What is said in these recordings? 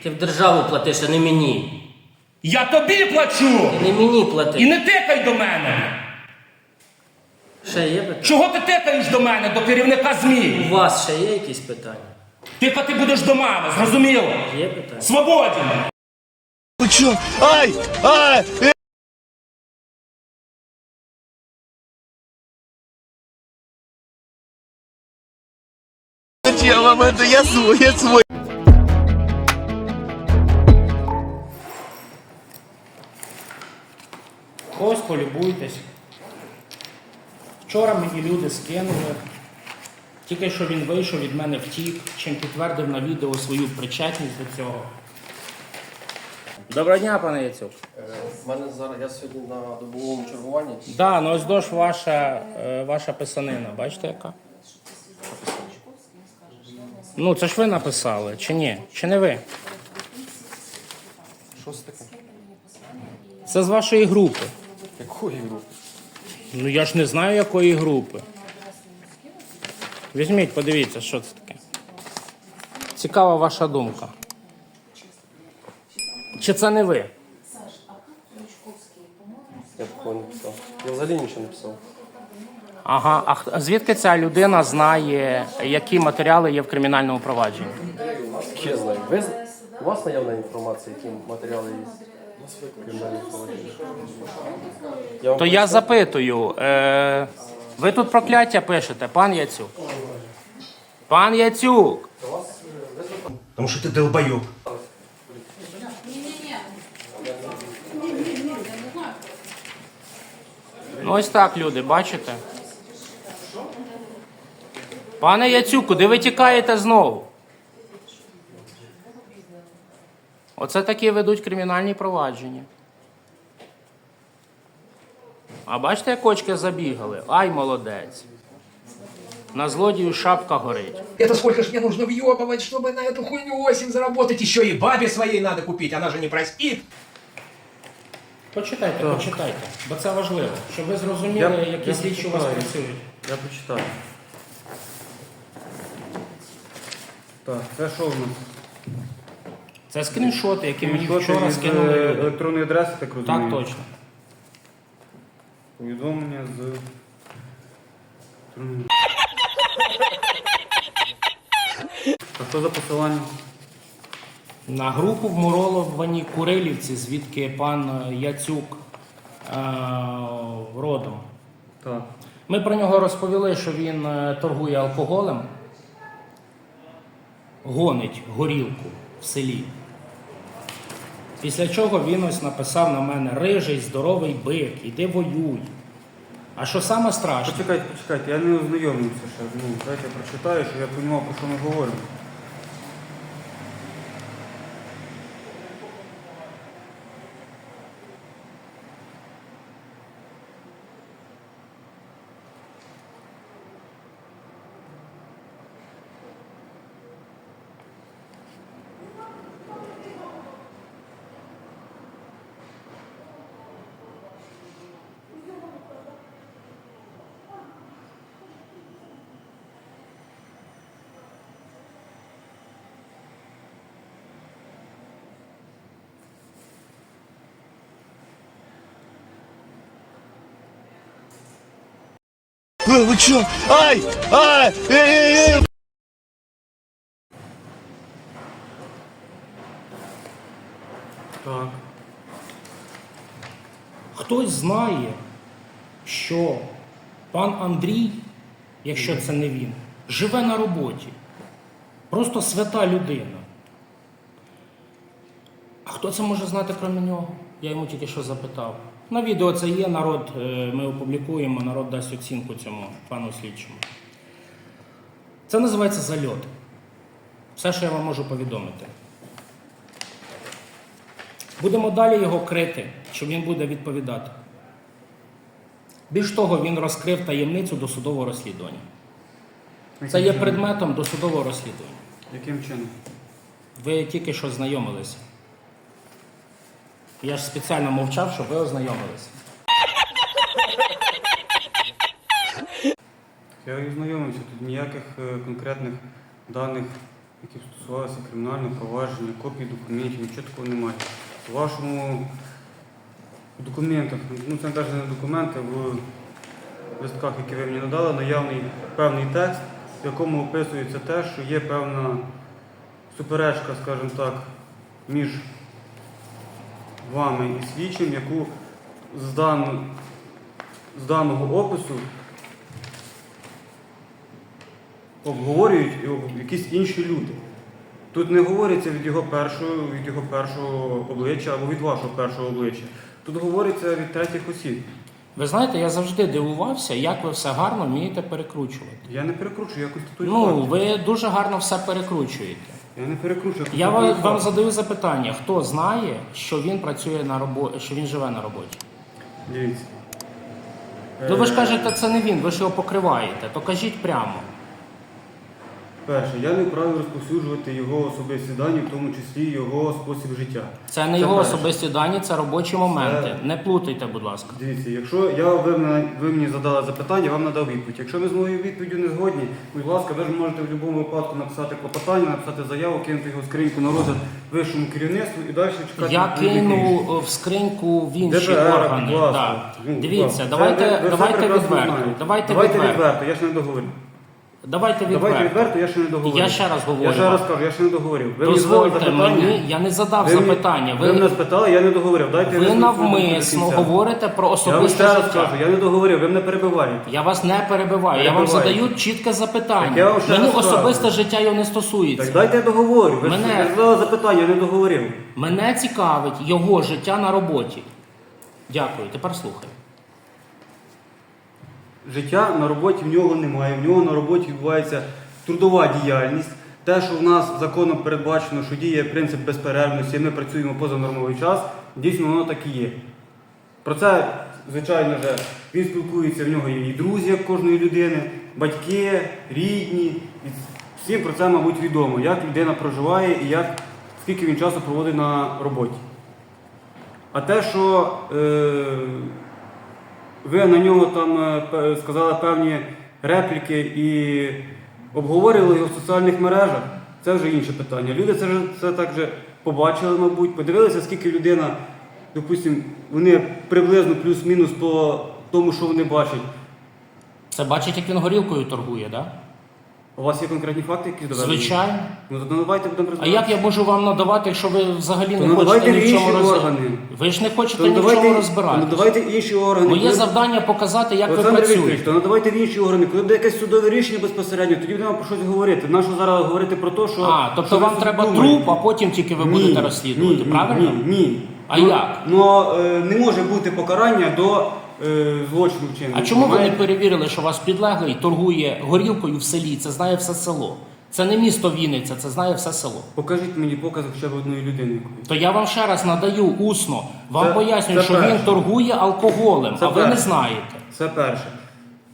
Ти в державу платиш, а не мені. Я тобі плачу! Ти не мені І плати. не тикай до мене! Ще є питання? Чого ти тикаєш до мене, до керівника ЗМІ? У вас ще є якісь питання? Тикати будеш до мене, зрозуміло? Є питання? Свободен! Вы чё? Ай! Ай! Э! Зачем вам это? Я свой, я свой. Полюбуйтесь. Вчора мені люди скинули. Тільки що він вийшов від мене втік, чим підтвердив на відео свою причетність до цього. Доброго дня, пане Яцюк. У мене зараз я сьогодні на добовому чергуванні. Да, ну ось дощ ваша, е, ваша писанина, бачите яка? Ну, це ж ви написали, чи ні? Чи не ви? Що це таке? Це з вашої групи. Якої групи? Ну я ж не знаю, якої групи. Візьміть, подивіться, що це таке. Цікава ваша думка. Чи це не ви? Я такого не писав. Я взагалі нічого не писав. Ага, а звідки ця людина знає, які матеріали є в кримінальному провадженні? Я знаю. Ви з- у вас наявна інформація, які матеріали є? То я запитую, е, ви тут прокляття пишете, пан Яцюк? Пан Яцюк! Потому что ты долбоеб. Ну ось так, люди, бачите? Пане Яцюк, куди ви тікаєте знову? Оце такі ведуть кримінальні провадження. А бачите, як очки забігали? Ай, молодець. На злодію шапка горить. Это сколько ж мне нужно въебывать, чтобы на эту хуйню осень заработать? Еще и бабе своей надо купить, она же не простит. Почитайте, почитайте, бо це важливо, щоб ви зрозуміли, Я- які я слідчі у вас почитаю. працюють. Я почитаю. Так, це що в нас? Це скріншоти, які мені вчора скинули. е, люди. електронної адреси, так розумію? Так точно. Повідомлення з електронної. А що за посилання? На групу вмуровані Курилівці, звідки пан Яцюк е, родом. Так. Ми про нього розповіли, що він е, торгує алкоголем, гонить горілку в селі. Після чого він ось написав на мене рижий, здоровий бик, іди воюй. А що саме страшне? Почекайте, почекайте, я не ознайомився ще. Ну, дайте я прочитаю, щоб я розумів, про що ми говоримо. Вы, вы чё? Ай! Ай! Эй, эй, эй! Так. Хтось знає, що пан Андрій, якщо це не він, живе на роботі. Просто свята людина. А хто це може знати крім нього? Я йому тільки що запитав. На відео це є, народ, е, ми опублікуємо, народ дасть оцінку цьому пану слідчому. Це називається зальот. Все, що я вам можу повідомити. Будемо далі його крити, що він буде відповідати. Більш того, він розкрив таємницю досудового розслідування. Це є предметом досудового розслідування. Яким чином? Ви тільки що знайомилися. Я ж спеціально мовчав, щоб ви ознайомилися. Я ознайомився, тут ніяких е, конкретних даних які стосувалися кримінального провадження, копії документів, нічого такого немає. У вашому документах, ну це навіть не документи, в листках, які ви мені надали, наявний певний текст, в якому описується те, що є певна суперечка, скажімо так, між вами і слідчим, яку з, дан... з даного опису обговорюють якісь інші люди. Тут не говориться від його першого, від його першого обличчя або від вашого першого обличчя. Тут говориться від третіх осіб. Ви знаєте, я завжди дивувався, як ви все гарно вмієте перекручувати. Я не перекручую, я констатую Ну, ви дуже гарно все перекручуєте. Я не перекручую. Я вам, вам задаю запитання: хто знає, що він працює на роботі, що він живе на роботі? Дивіться. Ну ви ж Е, кажете, це не він, ви ж його покриваєте, то кажіть прямо. Перше, я не вправі розповсюджувати його особисті дані, в тому числі його спосіб життя. Це не його перше. особисті дані, це робочі моменти. Не плутайте, будь ласка. Дивіться, якщо я ви, мене- ви мені задали запитання, я вам надав відповідь. Якщо ви з моєю відповіддю не згодні, будь ласка, ви ж можете в будь-якому випадку написати клопотання, написати заяву, кинути його в скриньку на розгляд вищому керівництву і далі чекати. Я відповідних рішень. кину в скриньку в інші ДБР, органи. будь ласка. Да. Ну, будь Дивіться, ласка. давайте, Це ви- ви все давайте прекрасно відверто. знаєте. Давайте, Давайте відверто. відверто, я ще не договорив. Давайте відверто. Давайте відверто, я ще не договорив. Я ще раз говорю Я ще раз кажу, я ще не договорив. Ви мені задали Дозвольте мені, я не задав Ви мені- запитання. Ви, мене Ви, спитали, я не договорив. Дайте я ви до навмисно кінця. говорите про Я вам особисте ще раз життя. кажу, я не договорив, ви мене перебиваєте. Я вас не перебиваю, я вам Перебиваєте. задаю чітке запитання. Так я вам ще Мені раз кажу. особисте життя його не стосується. Так дайте я договорю. Ви Мене- ж задали запитання, я не договорив. Мене цікавить його життя на роботі. Дякую, тепер слухай. Життя на роботі в нього немає. В нього на роботі відбувається трудова діяльність. Те, що в нас законом передбачено, що діє принцип безперервності, і ми працюємо поза нормовий час, дійсно воно так і є. Про це, звичайно ж, він спілкується, в нього є і друзі, як кожної людини, батьки, рідні. І всім про це, мабуть, відомо, як людина проживає і як, скільки він часу проводить на роботі. А те, що е, ви на нього там е, сказали певні репліки і обговорювали його в соціальних мережах, це вже інше питання. Люди це, це так же побачили, мабуть, подивилися, скільки людина, допустимо, вони приблизно плюс-мінус по тому, що вони бачать. Це бачить, як він горілкою торгує, так? Да? У вас є конкретні факти, які доведені? Звичайно. Ну то давайте будемо А розбиратися. як я можу вам надавати, якщо ви взагалі То не надавайте хочете ні в чому роз... органи. Ви ж не хочете ні в надавайте, чому то розбиратися. надавайте інші органи. Моє Коли- завдання показати, як ви Олександр Вікторович, працюєте. то надавайте в інші органи, коли буде якесь судове рішення безпосередньо, тоді будемо про щось говорити. Нащо зараз говорити про те, що. А, тобто що ви вам треба думаєте? труп, а потім тільки ви будете розслідувати, ні, правильно? Ні, ні. А ну, як? Ну е, не може бути покарання до е, злочину вчинення. А чому ви не перевірили, що ваш підлеглий торгує горілкою в селі? Це знає все село. Це не місто Вінниця, це знає все село. Покажіть мені показ хоча б одної людини. То я вам ще раз надаю усно, вам Це- пояснюю, це що перше. він торгує алкоголем, Це а ви не перше. знаєте. Це перше.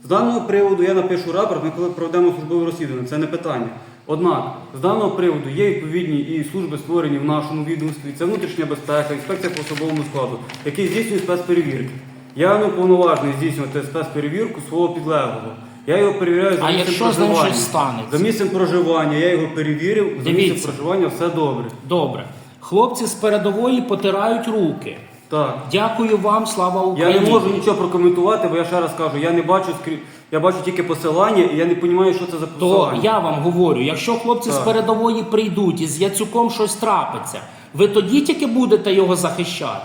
З даного приводу я напишу рапорт, ми коли проведемо службове розслідування, це не питання. Однак, з даного приводу є відповідні і служби створені в нашому відомстві, це внутрішня безпека, інспекція по особовому складу, які здійснюють спецперевірки. Я не уповноважений здійснювати спецперевірку свого підлеглого. Я його перевіряю за А місцем якщо з ним проживання. щось станеться? За місцем проживання я його перевірив, за Дивіться. місцем проживання все добре. Добре. Хлопці з передової потирають руки. Так. Дякую вам, слава Я Україні. не можу нічого прокоментувати, бо я ще раз кажу, я не бачу скрі... я бачу тільки посилання, і я не розумію, що це за То посилання. я вам говорю, якщо хлопці з Так. передової прийдуть і з Яцюком щось трапиться, ви тоді тільки будете його захищати?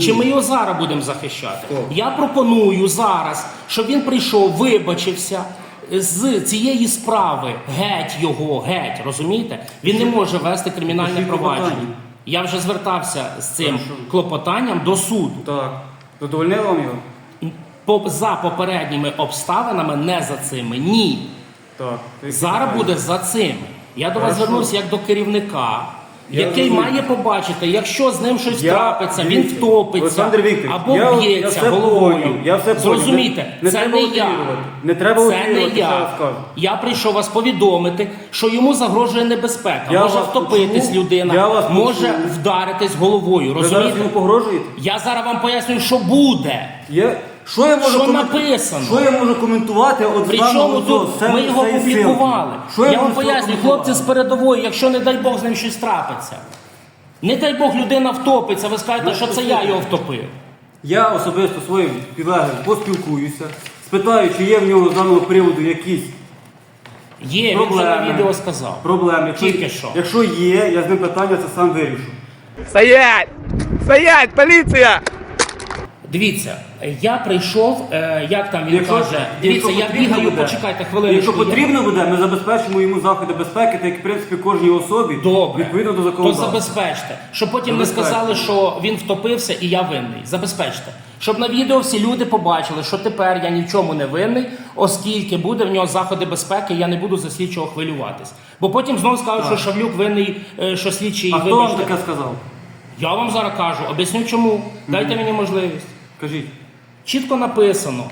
Чи ми його зараз будемо захищати? Я пропоную зараз, щоб він прийшов, вибачився. З цієї справи геть його, геть, розумієте? Він не може вести кримінальне провадження. Я вже звертався з цим Хорошо. клопотанням до суду. Так. Задовольнили вам його? По- За попередніми обставинами, не за цими. Ні. Так. Зараз буде за цим. Я до вас Хорошо. звернувся як до керівника, Я який розумію. має побачити, якщо з ним щось Я- трапиться, він дивіться, втопиться Олександр Вікторович, або я- я б'ється все головою. поняв, я все поняв. Зрозумійте, Не- не це треба не я. утримувати. Не треба це не я. Я прийшов вас повідомити, що йому загрожує небезпека. Я може вас втопитись почув, людина, я вас може почув. вдаритись головою. Ви зараз Розумієте? йому погрожуєте? Я зараз вам пояснюю, що буде. Є Що я можу Що написано? Що я можу коментувати от Причому тут ми його публікували. Що я вам поясню, хлопці з передової, якщо не дай Бог з ним щось трапиться. Не дай Бог людина втопиться, ви скажете, що це я його втопив. Я особисто своїм підлеглим поспілкуюся, спитаю, чи є в нього з даного приводу якісь Є, він вже на Проблеми. відео сказав. проблеми. Якщо, Тільки що. якщо є, я з ним питання це сам вирішу. Стоять! Стоять, полиция! Дивіться, я прийшов, е, як там він Якщо- каже, дивіться, якщо я потрібно бігаю, буде- почекайте хвилинку. Якщо потрібно буде, ми забезпечимо йому заходи безпеки, так як в принципі кожній особі Добре, відповідно до то законодавства. забезпечте, щоб потім не Забезпечте. сказали, що він втопився і я винний. Забезпечте. Щоб на відео всі люди побачили, що тепер я ні в чому не винний, оскільки буде в нього заходи безпеки, я не буду за слідчого хвилюватись. Бо потім знову скажуть, що Шавлюк винний, е, що слідчий А хто вам вибачте. таке сказав? Я вам зараз кажу, об'ясню чому. Дайте мені можливість. Кажіть. Чітко написано,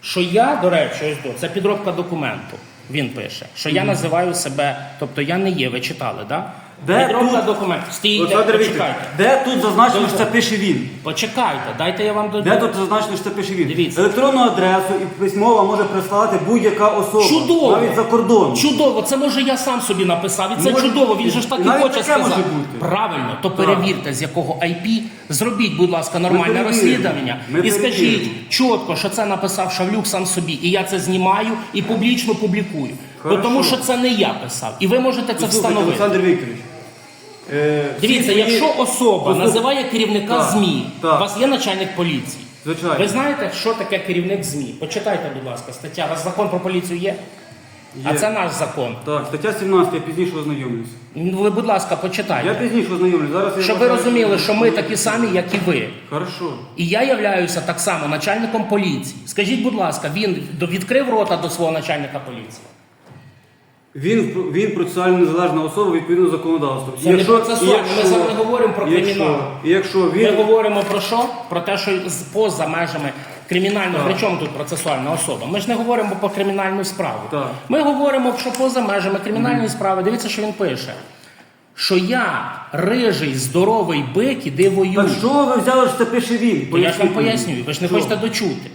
що я, до речі, ось до, це підробка документу. Він пише, що я називаю себе, тобто я не є, ви читали, да? Де підробка тут- документу. Стійте, Олександр Вікторович, почекайте. де тут зазначено, що це пише він? Почекайте, дайте я вам Де тут зазначено, що це пише він? Дивіться. Електронну адресу і письмово може прислати будь-яка особа. Чудово! Навіть за кордоном. Чудово, це може я сам собі написав, і це Ну, може, чудово, він же ж так і навіть хоче таке сказати. може бути. Правильно, то перевірте, з якого IP, зробіть, будь ласка, нормальне перевіримо. розслідування. Ми і скажіть чітко, що це написав Шавлюк сам собі, і я це знімаю і публічно публікую. Бо Хорошо. тому що це не я писав. І ви можете це Послухайте, встановити. Олександр Вікторович. Е, всі Дивіться, свої- якщо особа Послух- називає керівника Так, ЗМІ, так. у вас є начальник поліції. Звичайно. Ви знаєте, що таке керівник ЗМІ? Почитайте, будь ласка, стаття. У вас закон про поліцію є? А Є. це наш закон. Так, стаття 17, я пізніше ознайомлюсь. Ну, Ви, будь ласка, Я почитайте. пізніше ознайомлюсь. Зараз я Щоб ви вважаю, розуміли, що ми такі самі, як і ви. Хорошо. І я являюся так само начальником поліції. Скажіть, будь ласка, він до- відкрив рота до свого начальника поліції? Він, він процесуально незалежна особа відповідно до законодавства. Це не процесуально, ми зараз не говоримо про якщо- кримінал. Якщо Ми він говоримо про що? Про те, що поза межами кримінального, при чому тут процесуальна особа? Ми ж не говоримо про кримінальну справу. Так. Ми говоримо, що поза межами кримінальної справи. Дивіться, що він пише. Що я рижий, здоровий бик, іди воюй. Так що ви взяли, що це пише він? Бо я ж вам пояснюю, ви ж не Що? хочете дочути.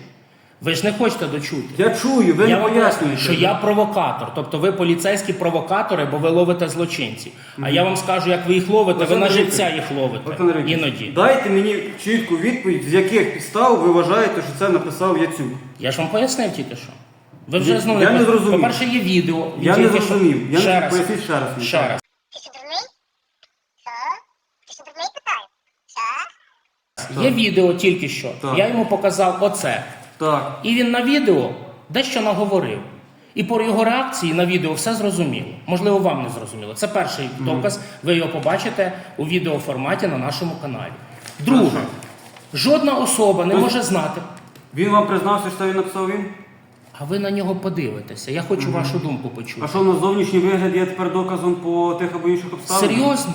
Ви ж не хочете дочути. Я чую, ви я не пояснюєте. що я провокатор, тобто ви поліцейські провокатори, бо ви ловите злочинців. А я вам скажу, як ви їх ловите, ви на живця їх ловите. Олександр Іноді. Дайте мені чітку відповідь, з яких підстав ви вважаєте, що це написав Яцюк. Я ж вам пояснив тільки що. Ви вже знову я не зрозумів. По-перше, є відео. Я не що- зрозумів. Я ще не раз. поясніть ще раз. Ще раз. Є відео тільки що. Так. Я йому показав оце. Так. І він на відео дещо наговорив. І по його реакції на відео все зрозуміло. Можливо, вам не зрозуміло. Це перший доказ. Ви його побачите у відеоформаті на нашому каналі. Друге, жодна особа не може знати. Він вам признався, що він написав він? А ви на нього подивитеся. Я хочу вашу думку почути. А що на зовнішній вигляд є тепер доказом по тих або інших обставинах? Серйозно?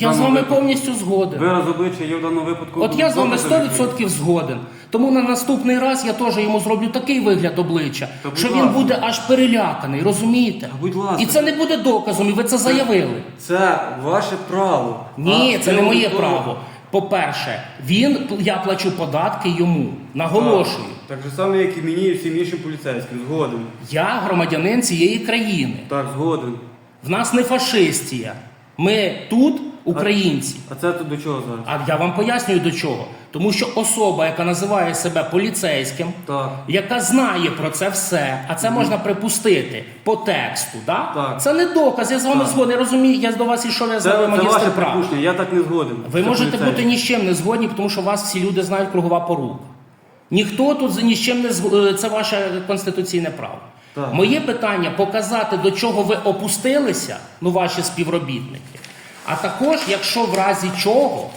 Я з вами повністю згоден. Вираз обличчя є в даному випадку. От я з вами доказом, який- 100% згоден. Тому на наступний раз я теж йому зроблю такий вигляд обличчя, Та будь що він ласка. буде аж переляканий, розумієте? Та будь ласка. І це не буде доказом, і ви це заявили. Це ваше право. Ні, А це не моє ніхто- право. По-перше, він я плачу податки йому. Наголошую. Так же саме, як і мені і всім іншим поліцейським. Згоден. Я громадянин цієї країни. Так, згоден. В нас не фашистія. Ми тут українці. А це до чого зараз? А я вам пояснюю до чого. Тому що особа, яка називає себе поліцейським, Так. яка знає про це все, а це можна припустити по тексту, да? Так. це не доказ. Я з вами згоден. Я розумію, я до вас ішов, я знаю це магістр ваше права. я так не згоден. Ви Це можете поліцейський. бути ні з чим не згодні, тому що вас всі люди знають кругова порука. Ніхто тут ні з чим не зг- е, це ваше конституційне право. Так. Моє питання показати, до чого ви опустилися, ну ваші співробітники. А також, якщо в разі чого,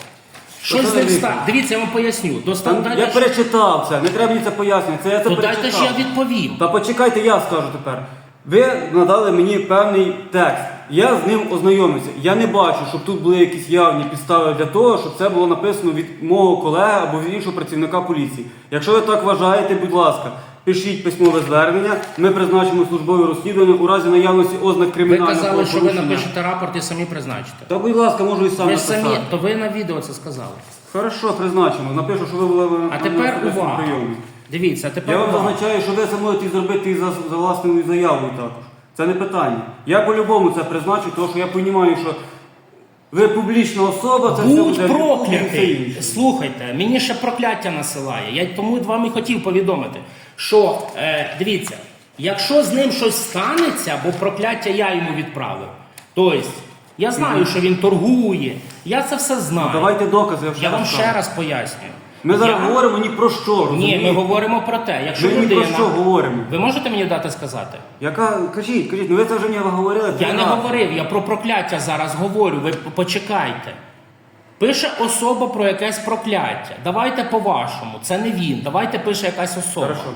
щось з ним стане. Дивіться, я вам поясню. Там, Достатньо. я перечитав це, не треба мені це пояснювати. Це я це То дайте ж перечитав. я відповім. Та почекайте, я скажу тепер. Ви надали мені певний текст. Я з ним ознайомився. Я не бачу, щоб тут були якісь явні підстави для того, щоб це було написано від мого колеги або від іншого працівника поліції. Якщо ви так вважаєте, будь ласка, пишіть письмове звернення, ми призначимо службове розслідування у разі наявності ознак Ви кримінального казали, що ви правопорушення. напишете рапорт і самі призначите. Та будь ласка, можу і сам Ви написати. самі, то ви на відео це сказали. Хорошо, призначимо. Напишу, що ви були на А тепер особистому увага. прийомі. Дивіться, тепер Я вам увага. зазначаю, що ви це можете зробити і за, за власною заявою також. Це не питання. Я по-любому це призначу, тому що я розумію, що ви публічна особа, це все Будь буде в і все проклятий. інше. Слухайте, мені ще прокляття насилає. Я тому вам і хотів повідомити, що е, дивіться, якщо з ним щось станеться, бо прокляття я йому відправив, тобто я знаю, що він торгує, я це все знаю. Давайте докази, я, вже Я вам розкажу. ще раз пояснюю. Ми зараз Я- говоримо ні про що, Ні, розумієте? ми говоримо про те, якщо Ми ні людина... про що говоримо. Ви можете мені дати сказати? Яка, кажіть, кажіть, ну ви це вже мені говорили. Я не рази. говорив, я про прокляття зараз говорю. Ви почекайте. Пише особа про якесь прокляття. Давайте по-вашому. Це не він. Давайте пише якась особа. Хорошо.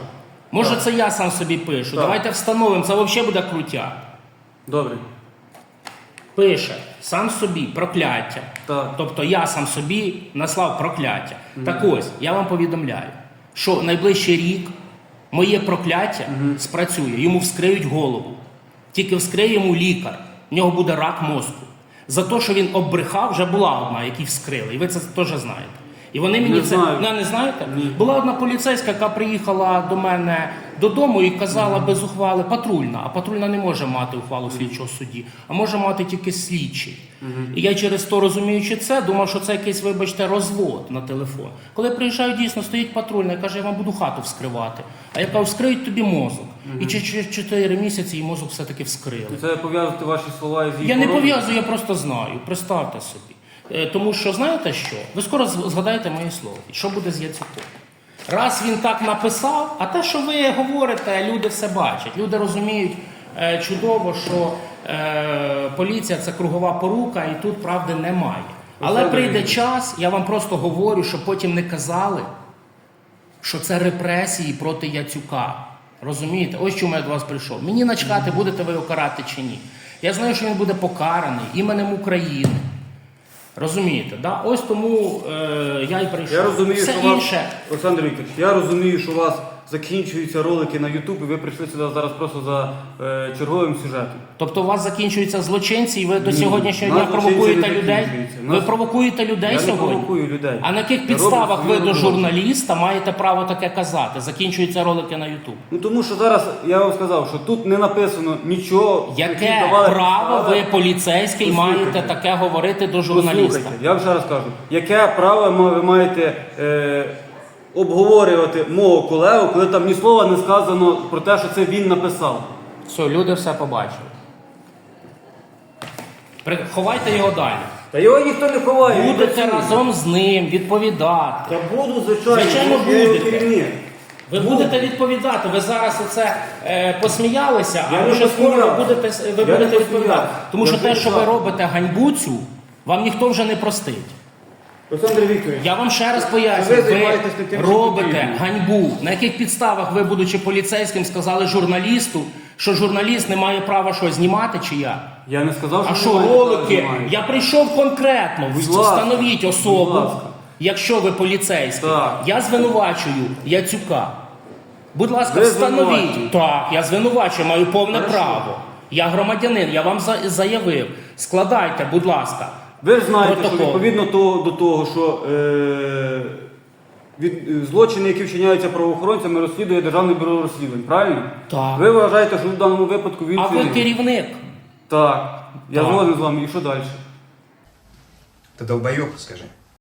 Може, це я сам собі пишу. Так. Давайте встановимо. Це взагалі буде крутя. Добре. Пише сам собі прокляття. Так. Тобто я сам собі наслав прокляття. Так ось, я вам повідомляю, що найближчий рік моє прокляття спрацює, йому вскриють голову. Тільки вскриє йому лікар, в нього буде рак мозку. За те, що він оббрехав, вже була одна, який вскрили. І ви це теж знаєте. І вони мені Не це знаю. Не, не знаєте? Була одна поліцейська, яка приїхала до мене додому і казала без ухвали патрульна. А патрульна не може мати ухвалу слідчого судді, а може мати тільки слідчий. І я через то розуміючи це, думав, що це якийсь, вибачте, розвод на телефон. Коли приїжджаю, дійсно стоїть патрульна і каже, я вам буду хату вскривати. А я кажу, вскриють тобі мозок. І через 4 місяці їй мозок все-таки вскрили. Це пов'язувати ваші слова із її Я не хворобою? пов'язую, я просто знаю. Представте собі. Е, Тому що знаєте що? Ви скоро з- згадаєте мої слова. Що буде з Яцюком? Раз він так написав, а те, що ви говорите, люди все бачать. Люди розуміють е, чудово, що е, поліція це кругова порука, і тут правди немає. Але Олександр прийде час, я вам просто говорю, щоб потім не казали, що це репресії проти Яцюка. Розумієте? Ось чому я до вас прийшов. Мені начхати, будете ви його карати чи ні. Я знаю, що він буде покараний іменем України. Розумієте, да? Ось тому е, я і прийшов. Я розумію, Все що інше. вас, Олександр Вікторович, я розумію, що у вас закінчуються ролики на Ютуб, і ви прийшли сюди зараз просто за е, черговим сюжетом. Тобто у вас закінчуються злочинці, і ви до сьогоднішнього нас дня провокуєте не людей. закінчуються. Ви нас- провокуєте людей Я не сьогодні. провокую людей. А на яких підставах ви до роботу. журналіста маєте право таке казати? Закінчуються ролики на Ютуб. Ну тому що зараз я вам сказав, що тут не написано нічого. які Яке давали право підстави. ви, поліцейський, Послухайте. маєте таке говорити до журналіста? Послухайте, я вам ще раз кажу, яке право ма- ви маєте е, обговорювати мого колегу, коли там ні слова не сказано про те, що це він написав. Все, люди все побачили. При- Ховайте його далі. Та його ніхто не ховає. він Будете працює. разом з ним відповідати. Та буду, звичайно, Звичайно, я його будете. керівник. Ви будете відповідати. Ви зараз оце е, посміялися, Я а не вже скоро ви посміявся. будете, с- ви Я не будете посміявся. відповідати. Тому Я що те, що ви робите ганьбу цю, вам ніхто вже не простить. Олександр Вікторович, Я вам ще раз пояснюю, Ви ви що робите потрібно. ганьбу. На яких підставах ви, будучи поліцейським, сказали журналісту, що журналіст не має права щось знімати, чи як? я не сказав, що А що немає ролики? Я прийшов конкретно. Будь ласка. Встановіть Будь особу. ласка. Якщо ви поліцейський, Так. я звинувачую Яцюка. Будь ласка, Ви встановіть. звинувачуєте? Так, я звинувачую, маю повне Хорошо. право. Я громадянин, я вам за- заявив. Складайте, будь ласка. Ви ж знаєте, що Протокол. відповідно того, до того, що е, від, е, злочини, які вчиняються правоохоронцями, розслідує Державне бюро розслідувань, правильно? Так. Ви вважаєте, що в даному випадку він А ви керівник. Так. Я Так. згоден з вами. І що далі? Ты долбоеб, скажи.